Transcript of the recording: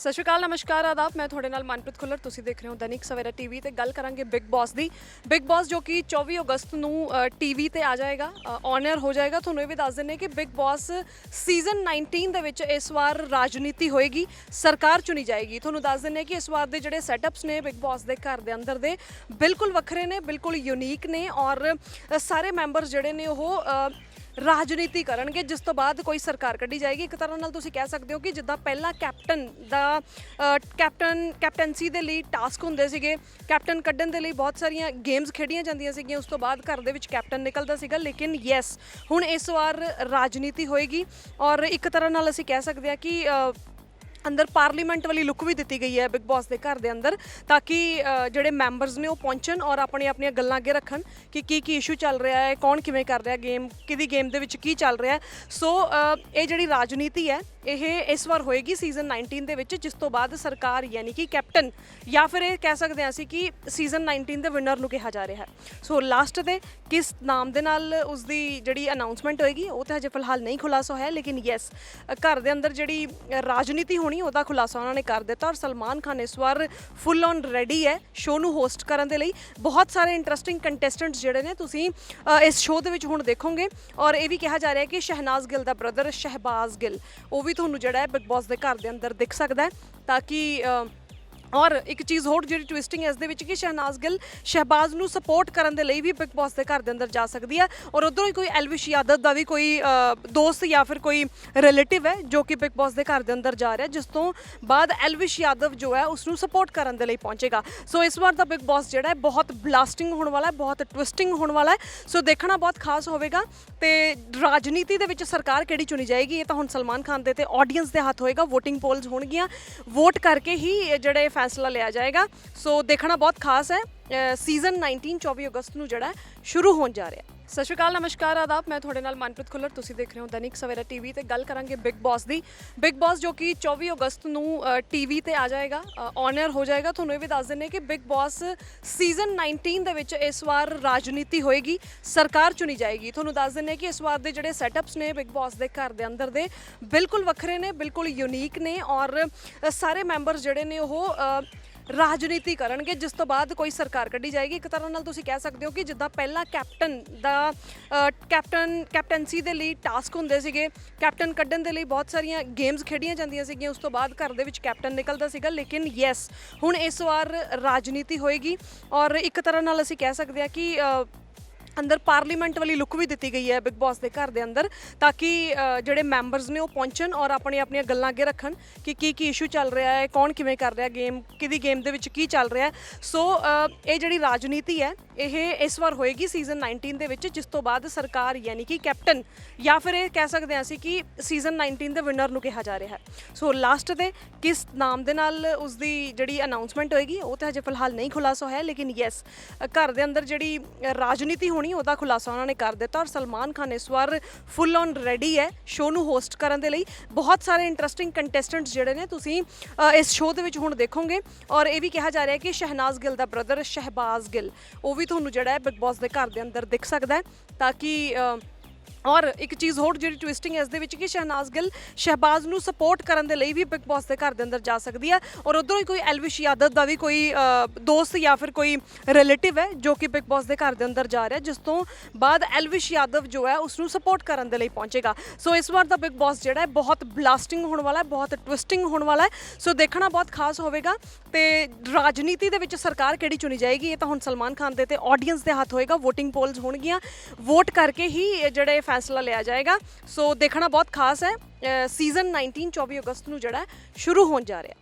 ਸਤਿ ਸ਼੍ਰੀ ਅਕਾਲ, ਨਮਸਕਾਰ, ਆਦਾਬ। ਮੈਂ ਤੁਹਾਡੇ ਨਾਲ ਮਨਪ੍ਰੀਤ ਖੁੱਲਰ। ਤੁਸੀਂ ਦੇਖ ਰਹੇ ਹੋ ਦੈਨਿਕ ਸਵੇਰਾ ਟੀਵੀ ਤੇ ਗੱਲ ਕਰਾਂਗੇ ਬਿਗ ਬਾਸ ਦੀ। ਬਿਗ ਬਾਸ ਜੋ ਕਿ 24 ਅਗਸਤ ਨੂੰ ਟੀਵੀ ਤੇ ਆ ਜਾਏਗਾ ਔਨ ਹੋ ਜਾਏਗਾ। ਤੁਹਾਨੂੰ ਇਹ ਵੀ ਦੱਸ ਦਿੰਨੇ ਕਿ ਬਿਗ ਬਾਸ ਸੀਜ਼ਨ 19 ਦੇ ਵਿੱਚ ਇਸ ਵਾਰ ਰਾਜਨੀਤੀ ਹੋਏਗੀ, ਸਰਕਾਰ ਚੁਣੀ ਜਾਏਗੀ। ਤੁਹਾਨੂੰ ਦੱਸ ਦਿੰਨੇ ਕਿ ਇਸ ਵਾਰ ਦੇ ਜਿਹੜੇ ਸੈਟਅਪਸ ਨੇ ਬਿਗ ਬਾਸ ਦੇ ਘਰ ਦੇ ਅੰਦਰ ਦੇ, ਬਿਲਕੁਲ ਵੱਖਰੇ ਨੇ, ਬਿਲਕੁਲ ਯੂਨੀਕ ਨੇ ਔਰ ਸਾਰੇ ਮੈਂਬਰਸ ਜਿਹੜੇ ਨੇ ਉਹ ਰਾਜਨੀਤੀ ਕਰਨਗੇ, ਜਿਸ ਤੋਂ ਬਾਅਦ ਕੋਈ ਸਰਕਾਰ ਕੱਢੀ ਜਾਏਗੀ। ਇੱਕ ਤਰ੍ਹਾਂ ਨਾਲ ਤੁਸੀਂ ਕਹਿ ਸਕਦੇ ਹੋ ਕਿ ਜਿੱਦਾਂ ਪਹਿਲਾਂ ਕੈਪਟਨ ਦਾ ਕੈਪਟਨ ਕੈਪਟਨਸੀ ਦੇ ਲਈ ਟਾਸਕ ਹੁੰਦੇ ਸੀਗੇ, ਕੈਪਟਨ ਕੱਢਣ ਦੇ ਲਈ ਬਹੁਤ ਸਾਰੀਆਂ ਗੇਮਸ ਖੇਡੀਆਂ ਜਾਂਦੀਆਂ ਸੀਗੀਆਂ, ਉਸ ਤੋਂ ਬਾਅਦ ਘਰ ਦੇ ਵਿੱਚ ਕੈਪਟਨ ਨਿਕਲਦਾ ਸੀਗਾ, ਲੇਕਿਨ ਯੈਸ, ਹੁਣ ਇਸ ਵਾਰ ਰਾਜਨੀਤੀ ਹੋਏਗੀ ਔਰ ਇੱਕ ਤਰ੍ਹਾਂ ਨਾਲ ਅਸੀਂ ਕਹਿ ਸਕਦੇ ਹਾਂ ਕਿ ਅੰਦਰ ਪਾਰਲੀਮੈਂਟ ਵਾਲੀ ਲੁੱਕ ਵੀ ਦਿੱਤੀ ਗਈ ਹੈ ਬਿਗ ਬਾਸ ਦੇ ਘਰ ਦੇ ਅੰਦਰ ਤਾਂ ਕਿ ਜਿਹੜੇ ਮੈਂਬਰਸ ਨੇ ਉਹ ਪਹੁੰਚਣ ਔਰ ਆਪਣੀ ਆਪਣੀਆਂ ਗੱਲਾਂ ਅੱਗੇ ਰੱਖਣ ਕਿ ਕੀ ਕੀ ਇਸ਼ੂ ਚੱਲ ਰਿਹਾ ਹੈ ਕੌਣ ਕਿਵੇਂ ਕਰ ਰਿਹਾ ਗੇਮ ਕਿਹਦੀ ਗੇਮ ਦੇ ਵਿੱਚ ਕੀ ਚੱਲ ਰਿਹਾ ਸੋ ਇਹ ਜਿਹੜੀ ਰਾਜਨੀਤੀ ਹੈ ਇਹ ਇਸ ਵਾਰ ਹੋਏਗੀ ਸੀਜ਼ਨ 19 ਦੇ ਵਿੱਚ ਜਿਸ ਤੋਂ ਬਾਅਦ ਸਰਕਾਰ ਯਾਨੀ ਕਿ ਕੈਪਟਨ ਜਾਂ ਫਿਰ ਇਹ ਕਹਿ ਸਕਦੇ ਹਾਂ ਅਸੀਂ ਕਿ ਸੀਜ਼ਨ 19 ਦੇ ਵਿਨਰ ਨੂੰ ਕਿਹਾ ਜਾ ਰਿਹਾ ਹੈ। ਸੋ ਲਾਸਟ ਤੇ ਕਿਸ ਨਾਮ ਦੇ ਨਾਲ ਉਸ ਦੀ ਜਿਹੜੀ ਅਨਾਉਂਸਮੈਂਟ ਹੋਏਗੀ ਉਹ ਤਾਂ ਹਜੇ ਫਿਲਹਾਲ ਨਹੀਂ ਖੁਲਾਸਾ ਹੋਇਆ ਲੇਕਿਨ ਯੈਸ ਘਰ ਦੇ ਅੰਦਰ ਜਿਹੜੀ ਅ, ਰਾਜਨੀਤੀ ਹੋਣੀ, ਉਹਦਾ ਖੁਲਾਸਾ ਉਹਨਾਂ ਨੇ ਕਰ ਦਿੱਤਾ ਔਰ ਸਲਮਾਨ ਖਾਨ ਇਸ ਵਾਰ ਫੁੱਲ ਔਨ ਰੈਡੀ ਹੈ ਸ਼ੋਅ ਨੂੰ ਹੋਸਟ ਕਰਨ ਦੇ ਲਈ। ਬਹੁਤ ਸਾਰੇ ਇੰਟਰਸਟਿੰਗ ਕੰਟੈਸਟੈਂਟਸ ਜਿਹੜੇ ਨੇ ਤੁਸੀਂ ਇਸ ਸ਼ੋਅ ਦੇ ਵਿੱਚ ਹੁਣ ਦੇਖੋਗੇ ਔਰ ਇਹ ਵੀ ਕਿਹਾ ਜਾ ਰਿਹਾ ਹੈ ਕਿ ਸ਼ਹਿਨਾਜ਼ ਗਿੱਲ ਦਾ ਬ੍ਰਦਰ ਸ਼ਹਿਬਾਜ਼ ਗਿੱਲ, ਉਹ ਵੀ ਤੁਹਾਨੂੰ ਜਿਹੜਾ ਹੈ ਬਿਗ ਬਾਸ ਦੇ ਘਰ ਦੇ ਅੰਦਰ ਦਿਖ ਸਕਦਾ ਹੈ ਤਾਂ ਕਿ ਔਰ ਇੱਕ ਚੀਜ਼ ਹੋਰ ਜਿਹੜੀ ਟਵਿਸਟਿੰਗ ਹੈ, ਇਸ ਦੇ ਵਿੱਚ ਕਿ ਸ਼ਹਿਨਾਜ਼ ਗਿੱਲ ਸ਼ਹਿਬਾਜ਼ ਨੂੰ ਸਪੋਰਟ ਕਰਨ ਦੇ ਲਈ ਵੀ ਬਿਗ ਬਾਸ ਦੇ ਘਰ ਦੇ ਅੰਦਰ ਜਾ ਸਕਦੀ ਹੈ ਔਰ ਉਧਰੋਂ ਹੀ ਕੋਈ ਐਲਵਿਸ਼ ਯਾਦਵ ਦਾ ਵੀ ਕੋਈ ਦੋਸਤ ਜਾਂ ਫਿਰ ਕੋਈ ਰਿਲੇਟਿਵ ਹੈ ਜੋ ਕਿ ਬਿਗ ਬਾਸ ਦੇ ਘਰ ਦੇ ਅੰਦਰ ਜਾ ਰਿਹਾ ਜਿਸ ਤੋਂ ਬਾਅਦ ਐਲਵਿਸ਼ ਯਾਦਵ ਜੋ ਹੈ ਉਸ ਨੂੰ ਸਪੋਰਟ ਕਰਨ ਦੇ ਲਈ ਪਹੁੰਚੇਗਾ। ਸੋ ਇਸ ਵਾਰ ਦਾ ਬਿਗ ਬਾਸ ਜਿਹੜਾ ਹੈ, ਬਹੁਤ ਬਲਾਸਟਿੰਗ ਹੋਣ ਵਾਲਾ ਹੈ, ਬਹੁਤ ਟਵਿਸਟਿੰਗ ਹੋਣ ਵਾਲਾ ਹੈ। ਸੋ ਦੇਖਣਾ ਬਹੁਤ ਖਾਸ ਹੋਵੇਗਾ ਤੇ ਰਾਜਨੀਤੀ ਦੇ ਵਿੱਚ ਸਰਕਾਰ ਕਿਹੜੀ ਚੁਣੀ ਜਾਏਗੀ? ਇਹ ਤਾਂ ਹੁਣ ਸਲਮਾਨ ਖਾਨ ਦੇ ਤੇ ਆਡੀਅנס ਦੇ ਹੱਥ ਹੋਏਗਾ, VOTING ਪੋਲਸ ਹੋਣਗੀਆਂ। ਵੋਟ ਕਰਕੇ ਹੀ ਜਿਹੜੇ ਫੈਸਲਾ ਲਿਆ ਜਾਏਗਾ। ਸੋ ਦੇਖਣਾ ਬਹੁਤ ਖਾਸ ਹੈ। ਸੀਜ਼ਨ 19 24 ਅਗਸਤ ਨੂੰ ਜਿਹੜਾ ਸ਼ੁਰੂ ਹੋਣ ਜਾ ਰਿਹਾ। ਸਤਿ ਸ਼੍ਰੀ ਅਕਾਲ, ਨਮਸਕਾਰ, ਆਦਾਬ। ਮੈਂ ਤੁਹਾਡੇ ਨਾਲ ਮਨਪ੍ਰੀਤ ਖੁੱਲਰ। ਤੁਸੀਂ ਦੇਖ ਰਹੇ ਹੋ ਦੈਨਿਕ ਸਵੇਰਾ ਟੀਵੀ ਤੇ ਗੱਲ ਕਰਾਂਗੇ ਬਿਗ ਬਾਸ ਦੀ। ਬਿਗ ਬਾਸ ਜੋ ਕਿ 24 ਅਗਸਤ ਨੂੰ ਟੀਵੀ ਤੇ ਆ ਜਾਏਗਾ ਔਨ ਹੋ ਜਾਏਗਾ। ਤੁਹਾਨੂੰ ਇਹ ਵੀ ਦੱਸ ਦਿੰਨੇ ਕਿ ਬਿਗ ਬਾਸ ਸੀਜ਼ਨ 19 ਦੇ ਵਿੱਚ ਇਸ ਵਾਰ ਰਾਜਨੀਤੀ ਹੋਏਗੀ, ਸਰਕਾਰ ਚੁਣੀ ਜਾਏਗੀ। ਤੁਹਾਨੂੰ ਦੱਸ ਦਿੰਨੇ ਕਿ ਇਸ ਵਾਰ ਦੇ ਜਿਹੜੇ ਸੈਟਅਪਸ ਨੇ ਬਿਗ ਬਾਸ ਦੇ ਘਰ ਦੇ ਅੰਦਰ ਦੇ, ਬਿਲਕੁਲ ਵੱਖਰੇ ਨੇ, ਬਿਲਕੁਲ ਯੂਨੀਕ ਨੇ ਔਰ ਸਾਰੇ ਮੈਂਬਰਸ ਜਿਹੜੇ ਨੇ ਉਹ ਰਾਜਨੀਤੀ ਕਰਨਗੇ, ਜਿਸ ਤੋਂ ਬਾਅਦ ਕੋਈ ਸਰਕਾਰ ਕੱਢੀ ਜਾਏਗੀ। ਇੱਕ ਤਰ੍ਹਾਂ ਨਾਲ ਤੁਸੀਂ ਕਹਿ ਸਕਦੇ ਹੋ ਕਿ ਜਿੱਦਾਂ ਪਹਿਲਾਂ ਕੈਪਟਨ ਦਾ ਕੈਪਟਨ ਕੈਪਟਨਸੀ ਦੇ ਲਈ ਟਾਸਕ ਹੁੰਦੇ ਸੀਗੇ, ਕੈਪਟਨ ਕੱਢਣ ਦੇ ਲਈ ਬਹੁਤ ਸਾਰੀਆਂ ਗੇਮਸ ਖੇਡੀਆਂ ਜਾਂਦੀਆਂ ਸੀਗੀਆਂ, ਉਸ ਤੋਂ ਬਾਅਦ ਘਰ ਦੇ ਵਿੱਚ ਕੈਪਟਨ ਨਿਕਲਦਾ ਸੀਗਾ, ਲੇਕਿਨ ਯੈਸ, ਹੁਣ ਇਸ ਵਾਰ ਰਾਜਨੀਤੀ ਹੋਏਗੀ। ਔਰ ਇੱਕ ਤਰ੍ਹਾਂ ਨਾਲ ਅਸੀਂ ਕਹਿ ਸਕਦੇ ਹਾਂ ਕਿ ਅੰਦਰ ਪਾਰਲੀਮੈਂਟ ਵਾਲੀ ਲੁੱਕ ਵੀ ਦਿੱਤੀ ਗਈ ਹੈ ਬਿਗ ਬਾਸ ਦੇ ਘਰ ਦੇ ਅੰਦਰ ਤਾਂ ਕਿ ਅ, ਜਿਹੜੇ ਮੈਂਬਰਸ ਨੇ ਉਹ ਪਹੁੰਚਣ ਔਰ ਆਪਣੀ ਆਪਣੀਆਂ ਗੱਲਾਂ ਅੱਗੇ ਰੱਖਣ ਕਿ ਕੀ ਕੀ ਇਸ਼ੂ ਚੱਲ ਰਿਹਾ ਹੈ ਕੌਣ ਕਿਵੇਂ ਕਰ ਰਿਹਾ ਗੇਮ ਕਿਹਦੀ ਗੇਮ ਦੇ ਵਿੱਚ ਕੀ ਚੱਲ ਰਿਹਾ ਹੈ। ਸੋ ਅ, ਇਹ ਜਿਹੜੀ ਰਾਜਨੀਤੀ ਹੈ ਇਹ ਇਸ ਵਾਰ ਹੋਏਗੀ ਸੀਜ਼ਨ 19 ਦੇ ਵਿੱਚ ਜਿਸ ਤੋਂ ਬਾਅਦ ਸਰਕਾਰ ਯਾਨੀ ਕਿ ਕੈਪਟਨ ਜਾਂ ਫਿਰ ਇਹ ਕਹਿ ਸਕਦੇ ਹਾਂ ਅਸੀਂ ਕਿ ਸੀਜ਼ਨ 19 ਦੇ ਵਿਨਰ ਨੂੰ ਕਿਹਾ ਜਾ ਰਿਹਾ ਹੈ। ਸੋ ਲਾਸਟ ਤੇ ਕਿਸ ਨਾਮ ਦੇ ਨਾਲ ਉਸ ਦੀ ਜਿਹੜੀ ਅਨਾਉਂਸਮੈਂਟ ਹੋਏਗੀ ਉਹ ਤਾਂ ਹਜੇ ਫਿਲਹਾਲ ਨਹੀਂ ਖੁਲਾਸਾ ਹੋਇਆ ਲੇਕਿਨ ਯੈਸ ਘਰ ਦੇ ਅੰਦਰ ਜਿਹੜੀ ਅ, ਰਾਜਨੀਤੀ ਹੋਣੀ ਉਹਦਾ ਖੁਲਾਸਾ ਉਹਨਾਂ ਨੇ ਕਰ ਦਿੱਤਾ ਔਰ ਸਲਮਾਨ ਖਾਨ ਇਸ ਵਾਰ ਫੁੱਲ ਔਨ ਰੈਡੀ ਹੈ ਸ਼ੋਅ ਨੂੰ ਹੋਸਟ ਕਰਨ ਦੇ ਲਈ। ਬਹੁਤ ਸਾਰੇ ਇੰਟਰਸਟਿੰਗ ਕੰਟੈਸਟੈਂਟਸ ਜਿਹੜੇ ਨੇ ਤੁਸੀਂ ਇਸ ਸ਼ੋਅ ਦੇ ਵਿੱਚ ਹੁਣ ਦੇਖੋਗੇ ਔਰ ਇਹ ਵੀ ਕਿਹਾ ਜਾ ਰਿਹਾ ਹੈ ਕਿ ਸ਼ਹਿਨਾਜ਼ ਗਿੱਲ ਦਾ ਬ੍ਰਦਰ ਸ਼ਹਿਬਾਜ਼ ਗਿੱਲ, ਉਹ ਵੀ ਤੁਹਾਨੂੰ ਜਿਹੜਾ ਹੈ ਬਿਗ ਬਾਸ ਦੇ ਘਰ ਦੇ ਅੰਦਰ ਦਿਖ ਸਕਦਾ ਹੈ ਤਾਂ ਕਿ ਔਰ ਇੱਕ ਚੀਜ਼ ਹੋਰ ਜਿਹੜੀ ਟਵਿਸਟਿੰਗ ਹੈ ਇਸ ਦੇ ਵਿੱਚ ਕਿ ਸ਼ਹਿਨਾਜ਼ ਗਿੱਲ ਸ਼ਹਿਬਾਜ਼ ਨੂੰ ਸਪੋਰਟ ਕਰਨ ਦੇ ਲਈ ਵੀ ਬਿਗ ਬਾਸ ਦੇ ਘਰ ਦੇ ਅੰਦਰ ਜਾ ਸਕਦੀ ਹੈ ਔਰ ਉਧਰੋਂ ਹੀ ਕੋਈ ਐਲਵਿਸ਼ ਯਾਦਵ ਦਾ ਵੀ ਕੋਈ ਦੋਸਤ ਜਾਂ ਫਿਰ ਕੋਈ ਰਿਲੇਟਿਵ ਹੈ ਜੋ ਕਿ ਬਿਗ ਬਾਸ ਦੇ ਘਰ ਦੇ ਅੰਦਰ ਜਾ ਰਿਹਾ ਜਿਸ ਤੋਂ ਬਾਅਦ ਐਲਵਿਸ਼ ਯਾਦਵ ਜੋ ਹੈ ਉਸ ਨੂੰ ਸਪੋਰਟ ਕਰਨ ਦੇ ਲਈ ਪਹੁੰਚੇਗਾ। ਸੋ ਇਸ ਵਾਰ ਦਾ ਬਿਗ ਬਾਸ ਜਿਹੜਾ ਹੈ ਬਹੁਤ ਬਲਾਸਟਿੰਗ ਹੋਣ ਵਾਲਾ ਹੈ, ਬਹੁਤ ਟਵਿਸਟਿੰਗ ਹੋਣ ਵਾਲਾ ਹੈ। ਸੋ ਦੇਖਣਾ ਬਹੁਤ ਖਾਸ ਹੋਵੇਗਾ ਤੇ ਰਾਜਨੀਤੀ ਦੇ ਵਿੱਚ ਸਰਕਾਰ ਕਿਹੜੀ ਚੁਣੀ ਜਾਏਗੀ, ਇਹ ਤਾਂ ਹੁਣ ਸਲਮਾਨ ਖਾਨ ਦੇ ਤੇ ਆਡੀਅנס ਦੇ ਹੱਥ ਹੋਏਗਾ, VOTING ਪੋਲਸ ਹੋਣਗੀਆਂ। ਵੋਟ ਕਰਕੇ ਹੀ ਜਿਹੜੇ ਫੈਸਲਾ ਲਿਆ ਜਾਏਗਾ। ਸੋ ਦੇਖਣਾ ਬਹੁਤ ਖਾਸ ਹੈ। ਸੀਜ਼ਨ 19 24 ਅਗਸਤ ਨੂੰ ਜਿਹੜਾ ਸ਼ੁਰੂ ਹੋਣ ਜਾ ਰਿਹਾ।